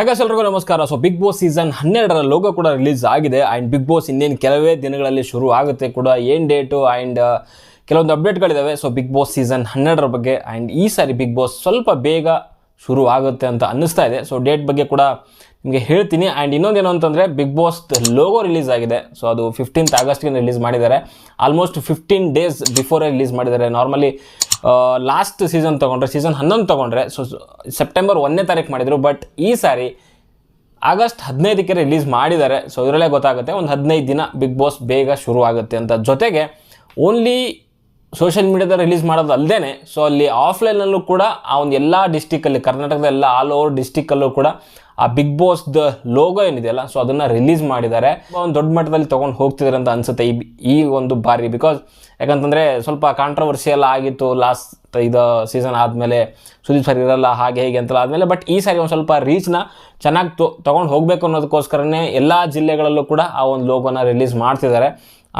ಹಾಗೆ ಎಲ್ರಿಗೂ ನಮಸ್ಕಾರ. ಸೊ ಬಿಗ್ ಬಾಸ್ ಸೀಸನ್ ಹನ್ನೆರಡರ ಲೋಗೋ ಕೂಡ ರಿಲೀಸ್ ಆಗಿದೆ. ಆ್ಯಂಡ್ ಬಿಗ್ ಬಾಸ್ ಇನ್ನೇನು ಕೆಲವೇ ದಿನಗಳಲ್ಲಿ ಶುರು ಆಗುತ್ತೆ ಕೂಡ. ಏನು ಡೇಟು ಆ್ಯಂಡ್ ಕೆಲವೊಂದು ಅಪ್ಡೇಟ್ಗಳಿದ್ದಾವೆ ಸೊ ಬಿಗ್ ಬಾಸ್ ಸೀಸನ್ ಹನ್ನೆರಡರ ಬಗ್ಗೆ. ಆ್ಯಂಡ್ ಈ ಸಾರಿ ಬಿಗ್ ಬಾಸ್ ಸ್ವಲ್ಪ ಬೇಗ ಶುರು ಆಗುತ್ತೆ ಅಂತ ಅನ್ನಿಸ್ತಾ ಇದೆ. ಸೊ ಡೇಟ್ ಬಗ್ಗೆ ಕೂಡ ನಿಮಗೆ ಹೇಳ್ತೀನಿ. ಆ್ಯಂಡ್ ಇನ್ನೊಂದೇನು ಅಂತಂದರೆ ಬಿಗ್ ಬಾಸ್ ಲೋಗೋ ರಿಲೀಸ್ ಆಗಿದೆ. ಸೊ ಅದು ಫಿಫ್ಟೀನ್ತ್ ಆಗಸ್ಟ್ಗೆ ರಿಲೀಸ್ ಮಾಡಿದ್ದಾರೆ. ಆಲ್ಮೋಸ್ಟ್ ಫಿಫ್ಟೀನ್ ಡೇಸ್ ಬಿಫೋರೇ ರಿಲೀಸ್ ಮಾಡಿದ್ದಾರೆ. ನಾರ್ಮಲಿ ಲಾಸ್ಟ್ ಸೀಸನ್ ತೊಗೊಂಡ್ರೆ ಸೀಸನ್ ಹನ್ನೊಂದು ತೊಗೊಂಡ್ರೆ ಸೊ ಸೆಪ್ಟೆಂಬರ್ ಒಂದನೇ ತಾರೀಕು ಮಾಡಿದರು. ಬಟ್ ಈ ಸಾರಿ ಆಗಸ್ಟ್ ಹದಿನೈದಕ್ಕೆ ರಿಲೀಸ್ ಮಾಡಿದ್ದಾರೆ. ಸೊ ಇದರಲ್ಲೇ ಗೊತ್ತಾಗುತ್ತೆ, ಒಂದು ಹದಿನೈದು ದಿನ ಬಿಗ್ ಬಾಸ್ ಬೇಗ ಶುರು ಆಗುತ್ತೆ ಅಂತ. ಜೊತೆಗೆ ಓನ್ಲಿ ಸೋಷಿಯಲ್ ಮೀಡಿಯಾದ ರಿಲೀಸ್ ಮಾಡೋದು ಅಲ್ಲದೇ ಸೊ ಅಲ್ಲಿ ಆಫ್ಲೈನಲ್ಲೂ ಕೂಡ ಆ ಒಂದು ಎಲ್ಲ ಡಿಸ್ಟಿಕಲ್ಲಿ ಕರ್ನಾಟಕದ ಎಲ್ಲ ಆಲ್ ಓವರ್ ಡಿಸ್ಟಿಕಲ್ಲೂ ಕೂಡ ಆ ಬಿಗ್ ಬಾಸ್ ದ ಲೋಗೋ ಏನಿದೆಯಲ್ಲ ಸೊ ಅದನ್ನು ರಿಲೀಸ್ ಮಾಡಿದ್ದಾರೆ. ಒಂದು ದೊಡ್ಡ ಮಟ್ಟದಲ್ಲಿ ತಗೊಂಡು ಹೋಗ್ತಿದ್ದಾರೆ ಅಂತ ಅನ್ಸುತ್ತೆ ಈ ಈ ಒಂದು ಬಾರಿ ಬಿಕಾಸ್ ಯಾಕಂತಂದರೆ ಸ್ವಲ್ಪ ಕಾಂಟ್ರವರ್ಸಿಯಲ್ ಆಗಿತ್ತು ಲಾಸ್ಟ್ ಇದು ಸೀಸನ್ ಆದಮೇಲೆ. ಸುದೀಪ್ ಸರ್ ಇರಲ್ಲ ಹಾಗೆ ಹೀಗೆ ಅಂತೆಲ್ಲ ಆದಮೇಲೆ ಬಟ್ ಈ ಸಾರಿ ಒಂದು ಸ್ವಲ್ಪ ರೀಚ್ನ ಚೆನ್ನಾಗಿ ತೊಗೊಂಡು ಹೋಗಬೇಕು ಅನ್ನೋದಕ್ಕೋಸ್ಕರನೇ ಎಲ್ಲ ಜಿಲ್ಲೆಗಳಲ್ಲೂ ಕೂಡ ಆ ಒಂದು ಲೋಗೋನ ರಿಲೀಸ್ ಮಾಡ್ತಿದ್ದಾರೆ.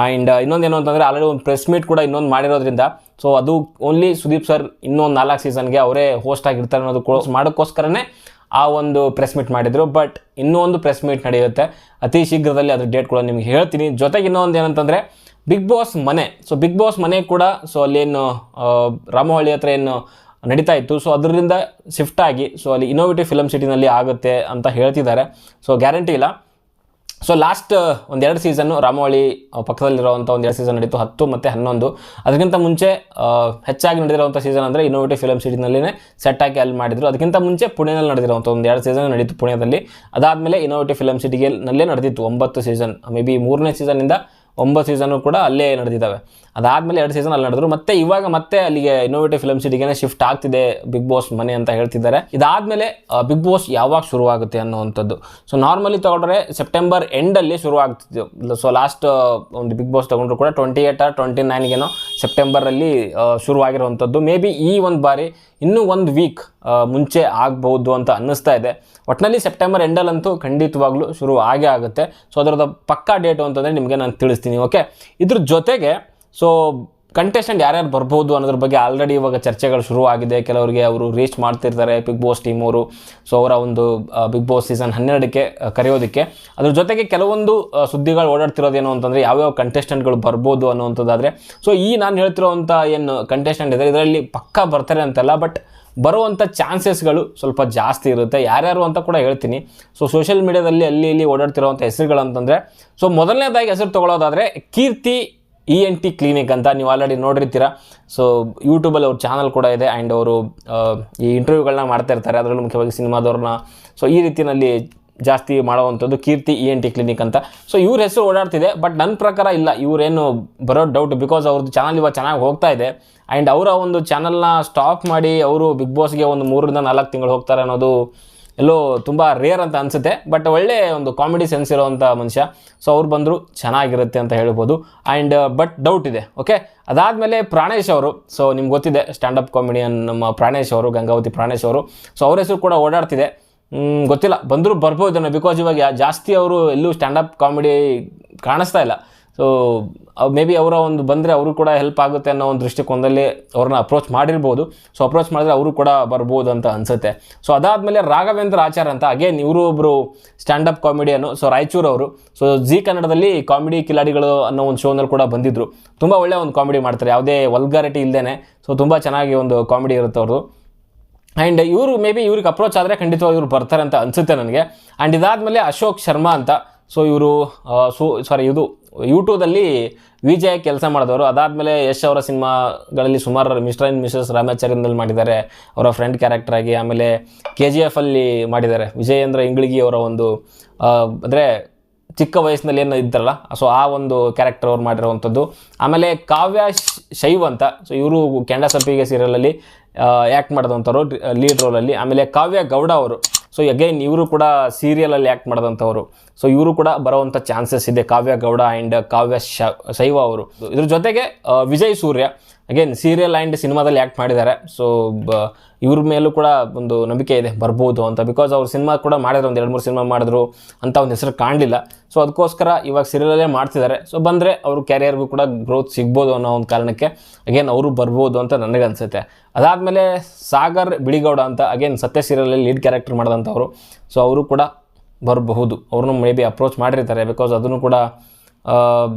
ಆ್ಯಂಡ್ ಇನ್ನೊಂದೇನು ಅಂತಂದರೆ ಆಲ್ರೆಡಿ ಒಂದು ಪ್ರೆಸ್ ಮೀಟ್ ಕೂಡ ಇನ್ನೊಂದು ಮಾಡಿರೋದ್ರಿಂದ ಸೊ ಅದು ಓನ್ಲಿ ಸುದೀಪ್ ಸರ್ ಇನ್ನೊಂದು ನಾಲ್ಕು ಸೀಸನ್ಗೆ ಅವರೇ ಹೋಸ್ಟ್ ಆಗಿರ್ತಾರೆ ಅನ್ನೋದು ಕ್ಲೋಸ್ ಮಾಡೋಕ್ಕೋಸ್ಕರನೇ ಆ ಒಂದು ಪ್ರೆಸ್ ಮೀಟ್ ಮಾಡಿದರು. ಬಟ್ ಇನ್ನೂ ಒಂದು ಪ್ರೆಸ್ ಮೀಟ್ ನಡೆಯುತ್ತೆ. ಅತಿ ಶೀಘ್ರದಲ್ಲಿ ಅದ್ರ ಡೇಟ್ ಕೂಡ ನಿಮ್ಗೆ ಹೇಳ್ತೀನಿ. ಜೊತೆಗೆ ಇನ್ನೊಂದು ಏನಂತಂದರೆ ಬಿಗ್ ಬಾಸ್ ಮನೆ. ಸೊ ಬಿಗ್ ಬಾಸ್ ಮನೆ ಕೂಡ ಸೊ ಏನು ರಾಮಹಳ್ಳಿ ಹತ್ರ ಏನು ನಡೀತಾ ಇತ್ತು. ಸೊ ಅದರಿಂದ ಶಿಫ್ಟ್ ಆಗಿ ಸೊ ಅಲ್ಲಿ ಇನೋವೇಟಿವ್ ಫಿಲಮ್ ಸಿಟಿನಲ್ಲಿ ಆಗುತ್ತೆ ಅಂತ ಹೇಳ್ತಿದ್ದಾರೆ. ಸೊ ಗ್ಯಾರಂಟಿ ಇಲ್ಲ. ಸೊ ಲಾಸ್ಟ್ ಒಂದೆರಡು ಸೀಸನ್ನು ರಾಮವಳಿ ಪಕ್ಕದಲ್ಲಿರುವಂಥ ಒಂದು ಎರಡು ಸೀಸನ್ ನಡೀತು ಹತ್ತು ಮತ್ತು ಹನ್ನೊಂದು. ಅದಕ್ಕಿಂತ ಮುಂಚೆ ಹೆಚ್ಚಾಗಿ ನಡೆದಿರುವಂಥ ಸೀಸನ್ ಅಂದರೆ ಇನ್ನೋವೇಟಿವ್ ಫಿಲಮ್ ಸಿಟಿನಲ್ಲಿನೇ ಸೆಟ್ ಹಾಕಿ ಅಲ್ಲಿ ಮಾಡಿದ್ರು. ಅದಕ್ಕಿಂತ ಮುಂಚೆ ಪುಣೆಯಲ್ಲಿ ನಡೆದಿರುವಂಥ ಒಂದು ಎರಡು ಸೀಸನ್ ನಡೀತು ಪುಣೆಯಲ್ಲಿ. ಅದಾದಮೇಲೆ ಇನೋವೇಟಿವ್ ಫಿಲಮ್ ಸಿಟಿಗೆ ನಲ್ಲೇ ನಡೆದಿತ್ತು ಒಂಬತ್ತು ಸೀಸನ್ ಮೇ ಬಿ ಮೂರನೇ ಸೀಸನಿಂದ ಒಂಬತ್ತು ಸೀಸನು ಕೂಡ ಅಲ್ಲೇ ನಡೆದಿದ್ದಾವೆ. ಅದಾದಮೇಲೆ ಎರಡು ಸೀಸನ್ ಅಲ್ಲಿ ನಡೆದ್ರು. ಮತ್ತೆ ಇವಾಗ ಮತ್ತೆ ಅಲ್ಲಿಗೆ ಇನ್ನೋವೇಟಿವ್ ಫಿಲಮ್ ಸಿಟಿಗೆ ಶಿಫ್ಟ್ ಆಗ್ತಿದೆ ಬಿಗ್ ಬಾಸ್ ಮನೆ ಅಂತ ಹೇಳ್ತಿದ್ದಾರೆ. ಇದಾದಮೇಲೆ ಬಿಗ್ ಬಾಸ್ ಯಾವಾಗ ಶುರುವಾಗುತ್ತೆ ಅನ್ನುವಂಥದ್ದು. ಸೊ ನಾರ್ಮಲಿ ತಗೊಂಡ್ರೆ ಸೆಪ್ಟೆಂಬರ್ ಎಂಡಲ್ಲಿ ಶುರು ಆಗ್ತಿದ್ದು ಸೊ ಲಾಸ್ಟ್ ಒಂದು ಬಿಗ್ ಬಾಸ್ ತಗೊಂಡ್ರು ಕೂಡ ಟ್ವೆಂಟಿ ಏಟ್ ಟ್ವೆಂಟಿ ನೈನ್ಗೇನೋ ಸೆಪ್ಟೆಂಬರಲ್ಲಿ ಶುರುವಾಗಿರುವಂಥದ್ದು. ಮೇ ಬಿ ಈ ಒಂದು ಬಾರಿ ಇನ್ನೂ ಒಂದು ವೀಕ್ ಮುಂಚೆ ಆಗ್ಬೋದು ಅಂತ ಅನ್ನಿಸ್ತಾ ಇದೆ. ಒಟ್ಟಿನಲ್ಲಿ ಸೆಪ್ಟೆಂಬರ್ ಎಂಡಲ್ಲಂತೂ ಖಂಡಿತವಾಗ್ಲೂ ಶುರು ಆಗೇ ಆಗುತ್ತೆ. ಸೊ ಅದರದ ಪಕ್ಕಾ ಡೇಟು ಅಂತಂದರೆ ನಿಮಗೆ ನಾನು ತಿಳಿಸ್ತೀನಿ ಓಕೆ ಇದ್ರ ಜೊತೆಗೆ ಸೊ ಕಂಟೆಸ್ಟೆಂಟ್ ಯಾರ್ಯಾರು ಬರ್ಬೋದು ಅನ್ನೋದ್ರ ಬಗ್ಗೆ ಆಲ್ರೆಡಿ ಇವಾಗ ಚರ್ಚೆಗಳು ಶುರು ಆಗಿದೆ ಕೆಲವರಿಗೆ ಅವರು ರೀಚ್ ಮಾಡ್ತಿರ್ತಾರೆ ಬಿಗ್ ಬಾಸ್ ಟೀಮ್ ಅವರು. ಸೊ ಅವರ ಒಂದು ಬಿಗ್ ಬಾಸ್ ಸೀಸನ್ ಹನ್ನೆರಡಕ್ಕೆ ಕರೆಯೋದಕ್ಕೆ. ಅದ್ರ ಜೊತೆಗೆ ಕೆಲವೊಂದು ಸುದ್ದಿಗಳು ಓಡಾಡ್ತಿರೋದೇನು ಅಂತಂದರೆ ಯಾವ್ಯಾವ ಕಂಟೆಸ್ಟೆಂಟ್ಗಳು ಬರ್ಬೋದು ಅನ್ನುವಂಥದ್ದಾದರೆ. ಸೊ ಈ ನಾನು ಹೇಳ್ತಿರೋವಂಥ ಏನು ಕಂಟೆಸ್ಟೆಂಟ್ ಇದೆ ಇದರಲ್ಲಿ ಪಕ್ಕಾ ಬರ್ತಾರೆ ಅಂತಲ್ಲ ಬಟ್ ಬರುವಂಥ ಚಾನ್ಸಸ್ಗಳು ಸ್ವಲ್ಪ ಜಾಸ್ತಿ ಇರುತ್ತೆ. ಯಾರ್ಯಾರು ಅಂತ ಕೂಡ ಹೇಳ್ತೀನಿ. ಸೊ ಸೋಷಿಯಲ್ ಮೀಡಿಯಾದಲ್ಲಿ ಅಲ್ಲಿ, ಇಲ್ಲಿ ಓಡಾಡ್ತಿರೋವಂಥ ಹೆಸರುಗಳಂತಂದರೆ ಸೊ ಮೊದಲನೇದಾಗಿ ಹೆಸರು ತೊಗೊಳೋದಾದರೆ Keerthi E N T clinic ಅಂತ ನೀವು ಆಲ್ರೆಡಿ ನೋಡಿರ್ತೀರ. ಸೊ ಯೂಟ್ಯೂಬಲ್ಲಿ ಅವ್ರ ಚಾನಲ್ ಕೂಡ ಇದೆ ಆ್ಯಂಡ್ ಅವರು ಈ ಇಂಟರ್ವ್ಯೂಗಳನ್ನ ಮಾಡ್ತಾ ಇರ್ತಾರೆ. ಅದರಲ್ಲೂ ಮುಖ್ಯವಾಗಿ ಸಿನಿಮಾದವ್ರನ್ನ. ಸೊ ಈ ರೀತಿಯಲ್ಲಿ ಜಾಸ್ತಿ ಮಾಡುವಂಥದ್ದು Keerthi E N T clinic ಅಂತ. ಸೊ ಇವ್ರ ಹೆಸರು ಓಡಾಡ್ತಿದೆ ಬಟ್ ನನ್ನ ಪ್ರಕಾರ ಇಲ್ಲ. ಇವರೇನು ಬರೋ ಡೌಟ್ ಬಿಕಾಸ್ ಅವ್ರದ್ದು ಚಾನಲ್ ಇವಾಗ ಚೆನ್ನಾಗಿ ಹೋಗ್ತಾ ಇದೆ. ಆ್ಯಂಡ್ ಅವರ ಒಂದು ಚಾನಲ್ನ ಸ್ಟಾಪ್ ಮಾಡಿ, ಅವರು ಬಿಗ್ ಬಾಸ್ಗೆ ಒಂದು ಮೂರರಿಂದ ನಾಲ್ಕು ತಿಂಗಳು ಹೋಗ್ತಾರೆ ಅನ್ನೋದು ಎಲ್ಲೋ ತುಂಬ ರೇರ್ ಅಂತ ಅನಿಸುತ್ತೆ ಬಟ್ ಒಳ್ಳೆ ಒಂದು ಕಾಮಿಡಿ ಸೆನ್ಸ್ ಇರೋವಂಥ ಮನುಷ್ಯ. ಸೊ ಅವ್ರು ಬಂದರು ಚೆನ್ನಾಗಿರುತ್ತೆ ಅಂತ ಹೇಳ್ಬೋದು. ಆ್ಯಂಡ್ ಬಟ್ ಡೌಟ್ ಇದೆ ಓಕೆ ಅದಾದಮೇಲೆ ಪ್ರಾಣೇಶ್ ಅವರು ಸೊ ನಿಮ್ಗೆ ಗೊತ್ತಿದೆ ಸ್ಟ್ಯಾಂಡಪ್ ಕಾಮಿಡಿಯನ್ ನಮ್ಮ ಪ್ರಾಣೇಶ್ ಅವರು, ಗಂಗಾವತಿ ಪ್ರಾಣೇಶ್ ಅವರು. ಸೊ ಅವ್ರ ಹೆಸರು ಕೂಡ ಓಡಾಡ್ತಿದೆ. ಗೊತ್ತಿಲ್ಲ. ಬಂದರೂ ಬರ್ಬೋದೇನೋ ಬಿಕಾಸ್ ಇವಾಗ ಜಾಸ್ತಿ ಅವರು ಎಲ್ಲೂ ಸ್ಟ್ಯಾಂಡಪ್ ಕಾಮಿಡಿ ಕಾಣಿಸ್ತಾ ಇಲ್ಲ. ಸೊ ಮೇ ಬಿ ಅವರ ಒಂದು ಬಂದರೆ ಅವರು ಕೂಡ ಹೆಲ್ಪ್ ಆಗುತ್ತೆ ಅನ್ನೋ ಒಂದು ದೃಷ್ಟಿಕೋನದಲ್ಲಿ ಅವ್ರನ್ನ ಅಪ್ರೋಚ್ ಮಾಡಿರ್ಬೋದು. ಸೊ ಅಪ್ರೋಚ್ ಮಾಡಿದ್ರೆ ಅವರು ಕೂಡ ಬರ್ಬೋದು ಅಂತ ಅನಿಸುತ್ತೆ. ಸೊ ಅದಾದಮೇಲೆ ರಾಘವೇಂದ್ರ ಆಚಾರ್ ಅಂತ ಅಗೇನ್ ಇವರು ಒಬ್ಬರು ಸ್ಟ್ಯಾಂಡಪ್ ಕಾಮಿಡಿಯನ್ನು ಸೊ ರಾಯಚೂರು ಅವರು. ಸೊ ಜಿ ಕನ್ನಡದಲ್ಲಿ ಕಾಮಿಡಿ ಕಿಲಾಡಿಗಳು ಅನ್ನೋ ಒಂದು ಶೋನಲ್ಲಿ ಕೂಡ ಬಂದಿದ್ದರು ತುಂಬ ಒಳ್ಳೆಯ ಒಂದು ಕಾಮಿಡಿ ಮಾಡ್ತಾರೆ. ಯಾವುದೇ ವಲ್ಗಾರಿಟಿ ಇಲ್ಲದೇ ಸೊ ತುಂಬ ಚೆನ್ನಾಗಿ ಒಂದು ಕಾಮಿಡಿ ಇರುತ್ತೆ ಅವ್ರದ್ದು ಆ್ಯಂಡ್ ಇವರು ಮೇ ಬಿ ಇವ್ರಿಗೆ ಅಪ್ರೋಚ್ ಆದರೆ ಖಂಡಿತವಾಗಿ ಇವ್ರು ಬರ್ತಾರೆ ಅಂತ ಅನಿಸುತ್ತೆ ನನಗೆ. ಆ್ಯಂಡ್ ಇದಾದಮೇಲೆ ಅಶೋಕ್ ಶರ್ಮಾ ಅಂತ ಸೊ ಇವರು ಸು ಸಾರಿ ಇದು ಯೂಟ್ಯೂಬಲ್ಲಿ ವಿಜಯ ಕೆಲಸ ಮಾಡಿದವರು. ಅದಾದಮೇಲೆ ಯಶ್ ಅವರ ಸಿನಿಮಾಗಳಲ್ಲಿ ಸುಮಾರು ಮಿಸ್ಟರ್ ಆ್ಯಂಡ್ ಮಿಸಸ್ ರಾಮಾಚಾರ್ಯಂದಲ್ಲಿ ಮಾಡಿದ್ದಾರೆ. ಅವರ ಫ್ರೆಂಡ್ ಕ್ಯಾರೆಕ್ಟರ್ ಆಗಿ ಆಮೇಲೆ ಕೆ ಜಿ ಎಫಲ್ಲಿ ಮಾಡಿದ್ದಾರೆ. ವಿಜಯೇಂದ್ರ ಇಂಗ್ಳಿಗಿ ಅವರ ಒಂದು ಅಂದರೆ ಚಿಕ್ಕ ವಯಸ್ಸಿನಲ್ಲಿ ಏನು ಇದ್ದಾರಲ್ಲ ಸೊ ಆ ಒಂದು ಕ್ಯಾರೆಕ್ಟರ್ ಅವ್ರು ಮಾಡಿರುವಂಥದ್ದು. ಆಮೇಲೆ ಕಾವ್ಯ ಶೈವ್ ಅಂತ ಸೊ ಇವರು ಕೆಂಡ ಸಪ್ಪಿಗೆ ಸೀರಿಯಲಲ್ಲಿ ಆ್ಯಕ್ಟ್ ಮಾಡಿದಂಥವ್ರು ಲೀಡ್ ರೋಲಲ್ಲಿ ಆಮೇಲೆ ಕಾವ್ಯ ಗೌಡ ಅವರು ಸೊ ಅಗೈನ್ ಇವರು ಕೂಡ ಸೀರಿಯಲಲ್ಲಿ ಆ್ಯಕ್ಟ್ ಮಾಡಿದಂಥವರು. ಸೊ ಇವರು ಕೂಡ ಬರೋವಂಥ ಚಾನ್ಸಸ್ ಇದೆ. ಕಾವ್ಯ ಗೌಡ ಆ್ಯಂಡ್ ಕಾವ್ಯ ಶೈವ ಅವರು. ಇದ್ರ ಜೊತೆಗೆ Vijay Surya. Again serial and ಸಿನಿಮಾದಲ್ಲಿ ಆ್ಯಕ್ಟ್ ಮಾಡಿದ್ದಾರೆ. ಸೊ ಬ, ಇವ್ರ ಮೇಲೂ ಕೂಡ ಒಂದು ನಂಬಿಕೆ ಇದೆ. ಬರ್ಬೋದು ಅಂತ. ಬಿಕಾಸ್ ಅವ್ರ ಸಿನಿಮಾ ಕೂಡ ಮಾಡಿದ್ರು. ಒಂದು ಎರಡು ಮೂರು ಸಿನಿಮಾ ಮಾಡಿದ್ರು ಅಂತ ಒಂದು ಹೆಸರು ಕಾಣಲಿಲ್ಲ. ಸೊ ಅದಕ್ಕೋಸ್ಕರ ಇವಾಗ ಸೀರಿಯಲಲ್ಲೇ ಮಾಡ್ತಿದ್ದಾರೆ. ಸೊ ಬಂದರೆ ಅವ್ರ ಕ್ಯಾರಿಯರ್ಗೂ ಕೂಡ ಗ್ರೋತ್ ಸಿಗ್ಬೋದು ಅನ್ನೋ ಒಂದು ಕಾರಣಕ್ಕೆ ಅಗೇನ್ ಅವರು ಬರ್ಬೋದು ಅಂತ ನನಗೆ ಅನಿಸುತ್ತೆ. ಅದಾದಮೇಲೆ ಸಾಗರ್ ಬಿಳಿಗೌಡ ಅಂತ ಅಗೇನ್ ಸತ್ಯ ಸೀರಿಯಲಲ್ಲಿ ಲೀಡ್ ಕ್ಯಾರೆಕ್ಟರ್ ಮಾಡಿದಂಥವ್ರು ಸೊ ಅವರು ಕೂಡ ಬರಬಹುದು. ಅವ್ರನ್ನೂ ಮೇ ಬಿ ಅಪ್ರೋಚ್ ಮಾಡಿರ್ತಾರೆ. ಬಿಕಾಸ್ ಅದನ್ನು ಕೂಡ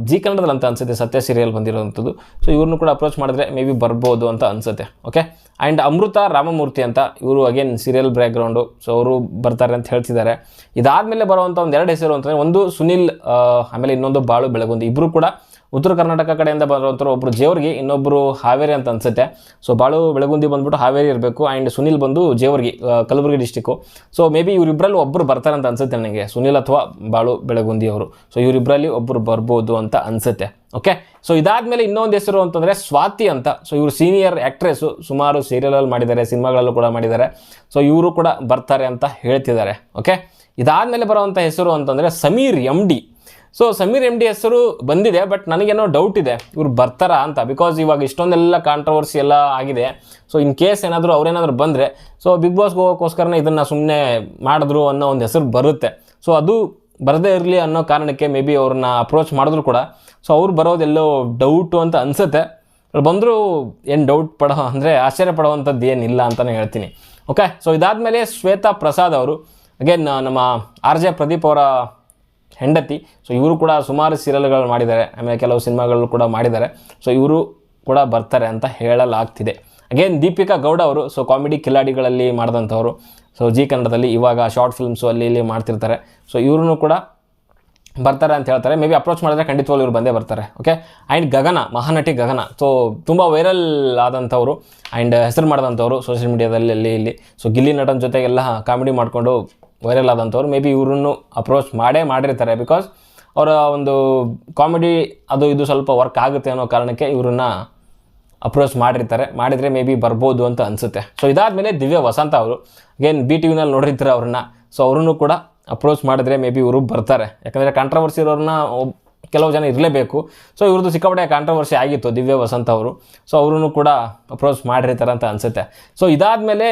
ಜಿ ಕನ್ನಡದಲ್ಲಿ ಅಂತ ಅನ್ಸುತ್ತೆ, ಸತ್ಯ ಸೀರಿಯಲ್ ಬಂದಿರೋವಂಥದ್ದು ಸೊ ಇವ್ರನ್ನೂ ಕೂಡ ಅಪ್ರೋಚ್ ಮಾಡಿದ್ರೆ ಮೇ ಬಿ ಬರ್ಬೋದು ಅಂತ ಅನ್ಸುತ್ತೆ ಓಕೆ ಆ್ಯಂಡ್ ಅಮೃತ ರಾಮಮೂರ್ತಿ ಅಂತ ಇವರು ಅಗೇನ್ ಸೀರಿಯಲ್ ಬ್ಯಾಕ್ಗ್ರೌಂಡು ಸೊ ಅವರು ಬರ್ತಾರೆ ಅಂತ ಹೇಳ್ತಿದ್ದಾರೆ. ಇದಾದಮೇಲೆ ಬರುವಂಥ ಒಂದು ಎರಡು ಹೆಸರು ಅಂತಂದರೆ ಒಂದು ಸುನಿಲ್ ಆಮೇಲೆ ಇನ್ನೊಂದು ಬಾಳು ಬೆಳಗುಂದಿ. ಇಬ್ಬರು ಕೂಡ ಉತ್ತರ ಕರ್ನಾಟಕ ಕಡೆಯಿಂದ ಬರುವಂಥವ್ರು ಒಬ್ಬರು ಜೇವರ್ಗಿ ಇನ್ನೊಬ್ಬರು ಹಾವೇರಿ ಅಂತ ಅನ್ಸುತ್ತೆ. ಸೊ ಬಾಳು ಬೆಳಗುಂದಿ ಬಂದ್ಬಿಟ್ಟು ಹಾವೇರಿ ಇರಬೇಕು ಆ್ಯಂಡ್ ಸುನಿಲ್ ಬಂದು Jevargi Kalaburagi district so maybe ಇವರಿಬ್ಬರಲ್ಲಿ ಒಬ್ಬರು ಬರ್ತಾರೆ ಅಂತ ಅನ್ಸುತ್ತೆ ನನಗೆ. ಸುನಿಲ್ ಅಥವಾ ಬಾಳು ಬೆಳಗುಂದಿ ಅವರು. ಸೊ ಇವರಿಬ್ಬರಲ್ಲಿ ಒಬ್ಬರು ಬರ್ಬೋದು ಅಂತ ಅನ್ಸುತ್ತೆ. ಓಕೆ ಸೊ ಇದಾದಮೇಲೆ ಇನ್ನೊಂದು ಹೆಸರು ಅಂತಂದರೆ ಸ್ವಾತಿ ಅಂತ. ಸೊ ಇವರು ಸೀನಿಯರ್ ಆ್ಯಕ್ಟ್ರೆಸ್ಸು ಸುಮಾರು ಸೀರಿಯಲಲ್ಲಿ ಮಾಡಿದ್ದಾರೆ, ಸಿನಿಮಾಗಳಲ್ಲೂ ಕೂಡ ಮಾಡಿದ್ದಾರೆ. ಸೊ ಇವರು ಕೂಡ ಬರ್ತಾರೆ ಅಂತ ಹೇಳ್ತಿದ್ದಾರೆ. ಓಕೆ ಇದಾದಮೇಲೆ ಬರುವಂಥ ಹೆಸರು ಅಂತಂದರೆ Sameer M D so Sameer M D ಹೆಸರು ಬಂದಿದೆ ಬಟ್ ನನಗೇನೋ ಡೌಟ್ ಇದೆ. ಇವ್ರು ಬರ್ತಾರಾ ಅಂತ ಬಿಕಾಸ್ ಇವಾಗ ಇಷ್ಟೊಂದೆಲ್ಲ ಕಾಂಟ್ರವರ್ಸಿ ಎಲ್ಲ ಆಗಿದೆ. ಸೊ ಇನ್ ಕೇಸ್ ಏನಾದರೂ ಅವ್ರೇನಾದರೂ ಬಂದರೆ ಸೊ ಬಿಗ್ ಬಾಸ್ಗೆ ಹೋಗೋಕ್ಕೋಸ್ಕರನೇ ಇದನ್ನು ಸುಮ್ಮನೆ ಮಾಡಿದ್ರು ಅನ್ನೋ ಒಂದು ಹೆಸರು ಬರುತ್ತೆ. ಸೊ ಅದು ಬರದೇ ಇರಲಿ ಅನ್ನೋ ಕಾರಣಕ್ಕೆ ಮೇ ಬಿ ಅವ್ರನ್ನ ಅಪ್ರೋಚ್ ಮಾಡಿದ್ರು ಕೂಡ. ಸೊ ಅವ್ರು ಬರೋದೆಲ್ಲೋ ಡೌಟು ಅಂತ ಅನಿಸುತ್ತೆ. ಬಂದರೂ ಏನು ಡೌಟ್ ಪಡೋ, ಅಂದರೆ ಆಶ್ಚರ್ಯ ಪಡೋವಂಥದ್ದು ಏನಿಲ್ಲ ಅಂತಲೇ ಹೇಳ್ತೀನಿ. ಓಕೆ ಸೊ ಇದಾದಮೇಲೆ ಶ್ವೇತಾ ಪ್ರಸಾದ್ ಅವರು ಅಗೇನ್ ನಮ್ಮ ಆರ್ ಜೆ ಪ್ರದೀಪ್ ಅವರ ಹೆಂಡತಿ. ಸೊ ಇವರು ಕೂಡ ಸುಮಾರು ಸೀರಿಯಲ್ಗಳು ಮಾಡಿದ್ದಾರೆ. ಆಮೇಲೆ ಕೆಲವು ಸಿನಿಮಾಗಳು ಕೂಡ ಮಾಡಿದ್ದಾರೆ. ಸೊ ಇವರು ಕೂಡ ಬರ್ತಾರೆ ಅಂತ ಹೇಳಲಾಗ್ತಿದೆ. ಅಗೇನ್ ದೀಪಿಕಾ ಗೌಡ ಅವರು ಸೊ ಕಾಮಿಡಿ ಕಿಲಾಡಿಗಳಲ್ಲಿ ಮಾಡಿದಂಥವ್ರು. ಸೊ ಜಿ ಕನ್ನಡದಲ್ಲಿ ಇವಾಗ ಶಾರ್ಟ್ ಫಿಲ್ಮ್ಸು ಅಲ್ಲಿ ಇಲ್ಲಿ ಮಾಡ್ತಿರ್ತಾರೆ. ಸೊ ಇವ್ರೂ ಕೂಡ ಬರ್ತಾರೆ ಅಂತ ಹೇಳ್ತಾರೆ. ಮೇ ಬಿ ಅಪ್ರೋಚ್ ಮಾಡಿದ್ರೆ ಖಂಡಿತವಾಗ್ಲೂ ಇವ್ರು ಬಂದೇ ಬರ್ತಾರೆ. Okay and Gagana, Mahanati Gagana. So ತುಂಬ ವೈರಲ್ ಆದಂಥವ್ರು ಆ್ಯಂಡ್ ಹೆಸರು ಮಾಡಿದಂಥವ್ರು ಸೋಷಿಯಲ್ ಮೀಡಿಯಾದಲ್ಲಿ ಅಲ್ಲಿ, ಇಲ್ಲಿ. ಸೊ ಗಿಲ್ಲಿ ನಟನ ಜೊತೆಗೆಲ್ಲ ಕಾಮಿಡಿ ಮಾಡಿಕೊಂಡು ವೈರಲ್ ಆದಂಥವ್ರು ಮೇ ಬಿ ಇವ್ರನ್ನು ಅಪ್ರೋಚ್ ಮಾಡೇ ಮಾಡಿರ್ತಾರೆ ಬಿಕಾಸ್ ಅವರ ಒಂದು ಕಾಮಿಡಿ ಅದು ಇದು ಸ್ವಲ್ಪ ವರ್ಕ್ ಆಗುತ್ತೆ ಅನ್ನೋ ಕಾರಣಕ್ಕೆ ಇವ್ರನ್ನ ಅಪ್ರೋಚ್ ಮಾಡಿರ್ತಾರೆ. ಮಾಡಿದರೆ ಮೇ ಬಿ ಬರ್ಬೋದು ಅಂತ ಅನಿಸುತ್ತೆ. ಸೊ ಇದಾದಮೇಲೆ ದಿವ್ಯ ವಸಂತ ಅವರು ಅಗೇನ್ ಬಿ ಟಿ ವಿನಲ್ಲಿ ನೋಡಿರ್ತಾರೆ ಅವ್ರನ್ನ. ಸೊ ಅವ್ರನ್ನೂ ಕೂಡ ಅಪ್ರೋಚ್ ಮಾಡಿದ್ರೆ ಮೇ ಬಿ ಇವರು ಬರ್ತಾರೆ. ಯಾಕಂದರೆ ಕಾಂಟ್ರವರ್ಸಿ ಇರೋರನ್ನ ಕೆಲವು ಜನ ಇರಲೇಬೇಕು. ಸೊ ಇವ್ರದ್ದು ಸಿಕ್ಕಾಪಟ್ಟೆ ಕಾಂಟ್ರವರ್ಸಿ ಆಗಿತ್ತು ದಿವ್ಯ ವಸಂತ ಅವರು. ಸೊ ಅವ್ರೂ ಕೂಡ ಅಪ್ರೋಚ್ ಮಾಡಿರ್ತಾರೆ ಅಂತ ಅನಿಸುತ್ತೆ. ಸೊ ಇದಾದಮೇಲೆ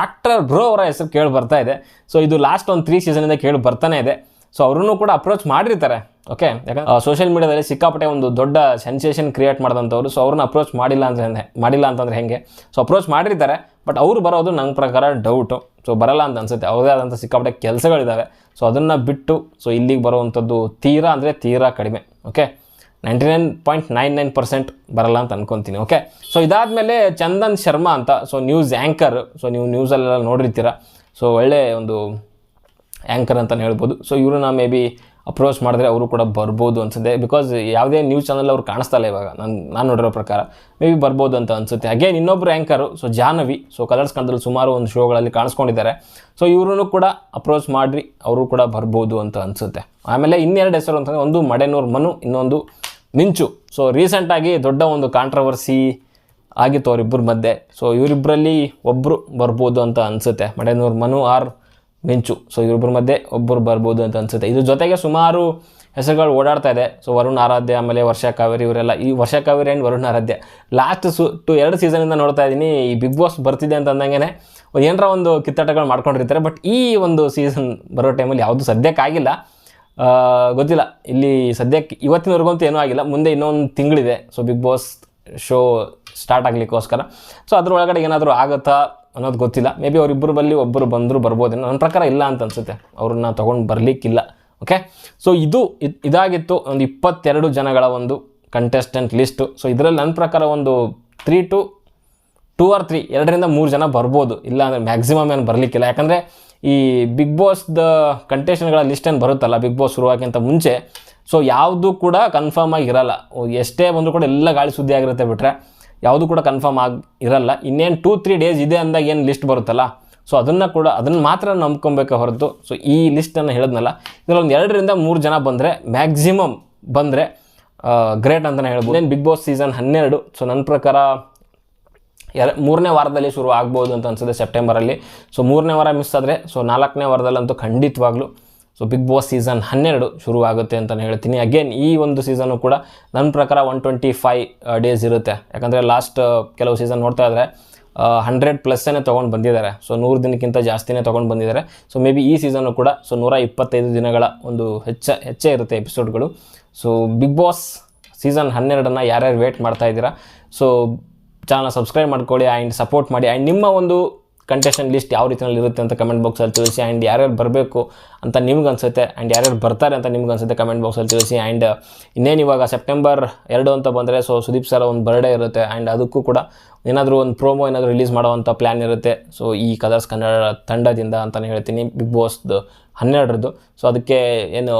ಡಾಕ್ಟರ್ ಬ್ರೋ ಅವರ ಹೆಸರು ಕೇಳಿ ಬರ್ತಾ ಇದೆ. ಸೊ ಇದು ಲಾಸ್ಟ್ ಒಂದು ತ್ರೀ ಸೀಸನಿಂದ ಕೇಳಿ ಬರ್ತಾನೆ ಇದೆ. ಸೊ ಅವ್ರನ್ನೂ ಕೂಡ ಅಪ್ರೋಚ್ ಮಾಡಿರ್ತಾರೆ. ಓಕೆ ಯಾಕಂದ್ರೆ ಸೋಷಿಯಲ್ ಮೀಡಿಯಾದಲ್ಲಿ ಸಿಕ್ಕಾಪಟ್ಟೆ ಒಂದು ದೊಡ್ಡ ಸೆನ್ಸೇಷನ್ ಕ್ರಿಯೇಟ್ ಮಾಡಿದಂಥವ್ರು. ಸೊ ಅವ್ರನ್ನ ಅಪ್ರೋಚ್ ಮಾಡಿಲ್ಲ ಅಂತ ಮಾಡಿಲ್ಲ ಅಂತಂದ್ರೆ ಹೆಂಗೆ? ಸೊ ಅಪ್ರೋಚ್ ಮಾಡಿರ್ತಾರೆ ಬಟ್ ಅವ್ರು ಬರೋದು ನನ್ನ ಪ್ರಕಾರ ಡೌಟು ಸೊ ಬರಲ್ಲ ಅಂತ ಅನ್ಸುತ್ತೆ. ಅವ್ರದೇ ಆದಂಥ ಸಿಕ್ಕಾಪಟ್ಟೆ ಕೆಲಸಗಳಿದ್ದಾವೆ ಸೊ ಅದನ್ನು ಬಿಟ್ಟು ಸೊ ಇಲ್ಲಿಗೆ ಬರುವಂಥದ್ದು ತೀರಾ ಅಂದರೆ ತೀರಾ ಕಡಿಮೆ okay ninety nine point nine nine percent ಬರಲ್ಲ ಅಂತ ಅನ್ಕೊತೀನಿ ಓಕೆ ಸೊ ಇದಾದಮೇಲೆ ಚಂದನ್ ಶರ್ಮಾ ಅಂತ ಸೊ ನ್ಯೂಸ್ ಆ್ಯಂಕರ್ ಸೊ ನೀವು ನ್ಯೂಸಲ್ಲೆಲ್ಲ ನೋಡಿರ್ತೀರ? ಸೊ ಒಳ್ಳೆಯ ಒಂದು ಆ್ಯಂಕರ್ ಅಂತಲೇ ಹೇಳ್ಬೋದು. ಸೊ ಇವ್ರನ್ನ ಮೇ ಬಿ ಅಪ್ರೋಚ್ ಮಾಡಿದ್ರೆ ಅವರು ಕೂಡ ಬರ್ಬೋದು ಅನ್ಸುತ್ತೆ. ಬಿಕಾಸ್ ಯಾವುದೇ ನ್ಯೂಸ್ ಚಾನಲ್ ಅವ್ರು ಕಾಣಿಸ್ತಾ ಇಲ್ಲ ಇವಾಗ. ನಾನು ನಾನು ನೋಡಿರೋ ಪ್ರಕಾರ. ಮೇ ಬಿ ಬರ್ಬೋದು ಅಂತ ಅನ್ಸುತ್ತೆ. ಅಗೇನ್ ಇನ್ನೊಬ್ಬರು anchor so Jahnavi. So Colors ಕನ್ನಡದಲ್ಲಿ ಸುಮಾರು ಒಂದು ಶೋಗಳಲ್ಲಿ ಕಾಣಿಸ್ಕೊಂಡಿದ್ದಾರೆ. ಸೊ ಇವ್ರೂ ಕೂಡ ಅಪ್ರೋಚ್ ಮಾಡಿರಿ, ಅವರು ಕೂಡ ಬರ್ಬೋದು ಅಂತ ಅನಿಸುತ್ತೆ. ಆಮೇಲೆ ಇನ್ನೆರಡು ಹೆಸರು ಅಂತಂದರೆ ಒಂದು ಮಡೆನೂರು ಮನು, ಇನ್ನೊಂದು ಮಿಂಚು. ಸೊ ರೀಸೆಂಟಾಗಿ ದೊಡ್ಡ ಒಂದು ಕಾಂಟ್ರವರ್ಸಿ ಆಗಿತ್ತು ಅವರಿಬ್ಬರ ಮಧ್ಯೆ. ಸೊ ಇವರಿಬ್ಬರಲ್ಲಿ ಒಬ್ಬರು ಬರ್ಬೋದು ಅಂತ ಅನಿಸುತ್ತೆ. ಮಡೆನೂರು ಮನು ಆರ್ ಮಿಂಚು. ಸೊ ಇವರಿಬ್ಬರ ಮಧ್ಯೆ ಒಬ್ಬರು ಬರ್ಬೋದು ಅಂತ ಅನ್ಸುತ್ತೆ. ಇದ್ರ ಜೊತೆಗೆ ಸುಮಾರು ಹೆಸರುಗಳು ಓಡಾಡ್ತಾ ಇದೆ. ಸೊ ವರುಣ್ ಆರಾಧ್ಯ, ಆಮೇಲೆ ವರ್ಷ ಕಾವೇರಿ ಇವರೆಲ್ಲ. ಈ ವರ್ಷ ಕಾವೇರಿ ಆ್ಯಂಡ್ ವರುಣ್ ಆರಾಧ್ಯ. ಲಾಸ್ಟ್ ಸು ಟು ಎರಡು ಸೀಸನಿಂದ ನೋಡ್ತಾ ಇದ್ದೀನಿ ಈ ಬಿಗ್ ಬಾಸ್ ಬರ್ತಿದೆ ಅಂತ ಅಂದಂಗೆ ಏನರ ಒಂದು ಕಿತ್ತಾಟಗಳು ಮಾಡ್ಕೊಂಡಿರ್ತಾರೆ. ಬಟ್ ಈ ಒಂದು ಸೀಸನ್ ಬರೋ ಟೈಮಲ್ಲಿ ಯಾವುದು ಸದ್ಯಕ್ಕಾಗಿಲ್ಲ ಗೊತ್ತಿಲ್ಲ. ಇಲ್ಲಿ ಸದ್ಯಕ್ಕೆ ಇವತ್ತಿನವರೆಗಂತೂ ಏನೂ ಆಗಿಲ್ಲ. ಮುಂದೆ ಇನ್ನೊಂದು ತಿಂಗಳಿದೆ. So Bigg Boss show start ಆಗಲಿಕ್ಕೋಸ್ಕರ. So ಅದ್ರೊಳಗಡೆ ಏನಾದರೂ ಆಗುತ್ತಾ? ಅನ್ನೋದು ಗೊತ್ತಿಲ್ಲ. ಮೇ ಬಿ ಅವರಿಬ್ಬರು ಬಲ್ಲಿ ಒಬ್ಬರು ಬಂದರೂ ಬರ್ಬೋದೇನೋ. ನನ್ನ ಪ್ರಕಾರ ಇಲ್ಲ ಅಂತ ಅನ್ಸುತ್ತೆ. ಅವ್ರನ್ನ ತೊಗೊಂಡು ಬರಲಿಕ್ಕಿಲ್ಲ. ಓಕೆ ಸೊ ಇದು ಇದ್- ಇದಾಗಿತ್ತು ಒಂದು ಇಪ್ಪತ್ತೆರಡು ಜನಗಳ ಒಂದು ಕಂಟೆಸ್ಟೆಂಟ್ ಲಿಸ್ಟು ಸೊ ಇದರಲ್ಲಿ ನನ್ನ ಪ್ರಕಾರ ಒಂದು three to two or three ಎರಡರಿಂದ ಮೂರು ಜನ ಬರ್ಬೋದು. ಇಲ್ಲ ಅಂದರೆ ಮ್ಯಾಕ್ಸಿಮಮ್ ಏನು ಬರಲಿಕ್ಕಿಲ್ಲ. ಯಾಕಂದರೆ ಈ ಬಿಗ್ ಬಾಸ್ದ ಕಂಟೆಸ್ಟೆಂಟ್ಗಳ ಲಿಸ್ಟ್ ಏನು ಬರುತ್ತಲ್ಲ ಬಿಗ್ ಬಾಸ್ ಶುರುವಾಗಿಂತ ಮುಂಚೆ ಸೊ ಯಾವುದು ಕೂಡ ಕನ್ಫರ್ಮ್ ಆಗಿರಲ್ಲ ಎಷ್ಟೇ ಬಂದರೂ ಕೂಡ ಎಲ್ಲ ಗಾಳಿ ಸುದ್ದಿ ಆಗಿರುತ್ತೆ ಬಿಟ್ಟರೆ ಯಾವುದು ಕೂಡ ಕನ್ಫರ್ಮ್ ಆಗಿ ಇರಲ್ಲ. ಇನ್ನೇನು ಟೂ ತ್ರೀ ಡೇಸ್ ಇದೆ ಅಂದಾಗ ಏನು ಲಿಸ್ಟ್ ಬರುತ್ತಲ್ಲ? ಸೊ ಅದನ್ನು ಕೂಡ, ಅದನ್ನು ಮಾತ್ರ ನಂಬ್ಕೊಬೇಕು ಹೊರತು ಸೊ ಈ ಲಿಸ್ಟನ್ನು ಹೇಳಿದ್ನಲ್ಲ ಇದರಲ್ಲಿ ಒಂದು ಎರಡರಿಂದ ಮೂರು ಜನ ಬಂದರೆ ಮ್ಯಾಕ್ಸಿಮಮ್ ಬಂದರೆ ಗ್ರೇಟ್ ಅಂತಲೇ ಹೇಳ್ಬೋದು. ಏನು ಬಿಗ್ ಬಾಸ್ ಸೀಸನ್ ಹನ್ನೆರಡು ಸೊ ನನ್ನ ಪ್ರಕಾರ ಎರ, ಮೂರನೇ ವಾರದಲ್ಲಿ ಶುರು ಆಗ್ಬೋದು ಅಂತ ಅನ್ಸುತ್ತೆ ಸೆಪ್ಟೆಂಬರಲ್ಲಿ ಸೊ ಮೂರನೇ ವಾರ ಮಿಸ್ ಆದರೆ ಸೊ ನಾಲ್ಕನೇ ವಾರದಲ್ಲಂತೂ ಖಂಡಿತವಾಗ್ಲೂ ಸೊ ಬಿಗ್ ಬಾಸ್ ಸೀಸನ್ ಹನ್ನೆರಡು ಶುರುವಾಗುತ್ತೆ ಅಂತಲೇ ಹೇಳ್ತೀನಿ. ಅಗೇನ್ ಈ ಒಂದು ಸೀಸನ್ನು ಕೂಡ ನನ್ನ ಪ್ರಕಾರ ಒನ್ ಟ್ವೆಂಟಿ ಫೈವ್ ಡೇಸ್ ಇರುತ್ತೆ. ಯಾಕಂದರೆ ಲಾಸ್ಟ್ ಕೆಲವು ಸೀಸನ್ ನೋಡ್ತಾ ಇದ್ದರೆ ಹಂಡ್ರೆಡ್ ಪ್ಲಸ್ಸೇ ತೊಗೊಂಡು ಬಂದಿದ್ದಾರೆ. ಸೊ ನೂರು ದಿನಕ್ಕಿಂತ ಜಾಸ್ತಿನೇ ತೊಗೊಂಡು ಬಂದಿದ್ದಾರೆ. ಸೊ ಮೇ ಬಿ ಈ ಸೀಸನ್ನು ಕೂಡ ಸೊ ನೂರ ಇಪ್ಪತ್ತೈದು ದಿನಗಳ ಒಂದು ಹೆಚ್ಚ, ಹೆಚ್ಚೇ ಇರುತ್ತೆ ಎಪಿಸೋಡ್ಗಳು ಸೊ ಬಿಗ್ ಬಾಸ್ ಸೀಸನ್ ಹನ್ನೆರಡನ್ನು ಯಾರ್ಯಾರು ವೇಟ್ ಮಾಡ್ತಾ ಇದ್ದೀರಾ? ಸೊ ಚಾನಲ್ ಸಬ್ಸ್ಕ್ರೈಬ್ ಮಾಡ್ಕೊಳ್ಳಿ ಆ್ಯಂಡ್ ಸಪೋರ್ಟ್ ಮಾಡಿ. ಆ್ಯಂಡ್ ನಿಮ್ಮ ಒಂದು ಕಂಟೆಸ್ಟೆಂಟ್ ಲಿಸ್ಟ್ ಯಾವ ರೀತಿಯಲ್ಲಿ ಇರುತ್ತೆ ಅಂತ ಕಮೆಂಟ್ ಬಾಕ್ಸಲ್ಲಿ ತಿಳಿಸಿ ಆ್ಯಂಡ್ ಯಾರ್ಯಾರು ಬರಬೇಕು ಅಂತ ನಿಮ್ಗೆ ಅನಿಸುತ್ತೆ ಆ್ಯಂಡ್ ಯಾರ್ಯಾರು ಬರ್ತಾರೆ ಅಂತ ನಿಮ್ಗೆ ಅನಿಸುತ್ತೆ ಕಮೆಂಟ್ ಬಾಕ್ಸಲ್ಲಿ ತಿಳಿಸಿ ಆ್ಯಂಡ್ ಇನ್ನೇನು ಇವಾಗ ಸೆಪ್ಟೆಂಬರ್ ಎರಡು ಅಂತ ಬಂದರೆ ಸೊ ಸುದೀಪ್ ಸರ್ ಒಂದು ಬರ್ಡೇ ಇರುತ್ತೆ ಆ್ಯಂಡ್ ಅದಕ್ಕೂ ಕೂಡ ಏನಾದರೂ ಒಂದು ಪ್ರೋಮೋ ಏನಾದರೂ ರಿಲೀಸ್ ಮಾಡೋವಂಥ ಪ್ಲ್ಯಾನ್ ಇರುತ್ತೆ. ಸೊ ಈ ಕಲರ್ಸ್ ಕನ್ನಡ ತಂಡದಿಂದ ಅಂತಲೇ ಹೇಳ್ತೀನಿ ಬಿಗ್ ಬಾಸ್ದು ಹನ್ನೆರಡರದ್ದು. ಸೊ ಅದಕ್ಕೆ ಏನು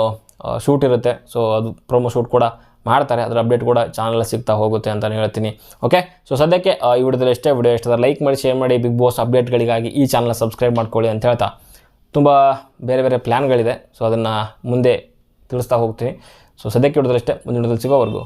ಶೂಟ್ ಇರುತ್ತೆ. ಸೊ ಅದು ಪ್ರೋಮೋ ಶೂಟ್ ಕೂಡ ಮಾಡ್ತಾರೆ. ಅದರ ಅಪ್ಡೇಟ್ ಕೂಡ ಚಾನಲ್ ಸಿಗ್ತಾ ಹೋಗುತ್ತೆ ಅಂತಲೇ ಹೇಳ್ತೀನಿ. ಓಕೆ ಸೊ ಸದ್ಯಕ್ಕೆ ಈ ವಿಡಿಯೋದಲ್ಲಿ ಎಷ್ಟೇ ವಿಡಿಯೋ ಎಷ್ಟಾದ್ರೆ ಲೈಕ್ ಮಾಡಿ ಶೇರ್ ಮಾಡಿ ಬಿಗ್ ಬಾಸ್ ಅಪ್ಡೇಟ್ಗಳಿಗಾಗಿ ಈ ಚಾನಲ್ ಸಬ್ಸ್ಕ್ರೈಬ್ ಮಾಡ್ಕೊಳ್ಳಿ ಅಂತ ಹೇಳ್ತಾ. ತುಂಬ ಬೇರೆ ಬೇರೆ ಪ್ಲ್ಯಾನ್ಗಳಿದೆ ಸೊ ಅದನ್ನು ಮುಂದೆ ತಿಳಿಸ್ತಾ ಹೋಗ್ತೀನಿ. ಸೊ ಸದ್ಯಕ್ಕೆ ವಿಡಿಯೋದಲ್ಲಿ ಅಷ್ಟೇ. ಮುಂದಿನ ಸಿಗೋವರೆಗೂ.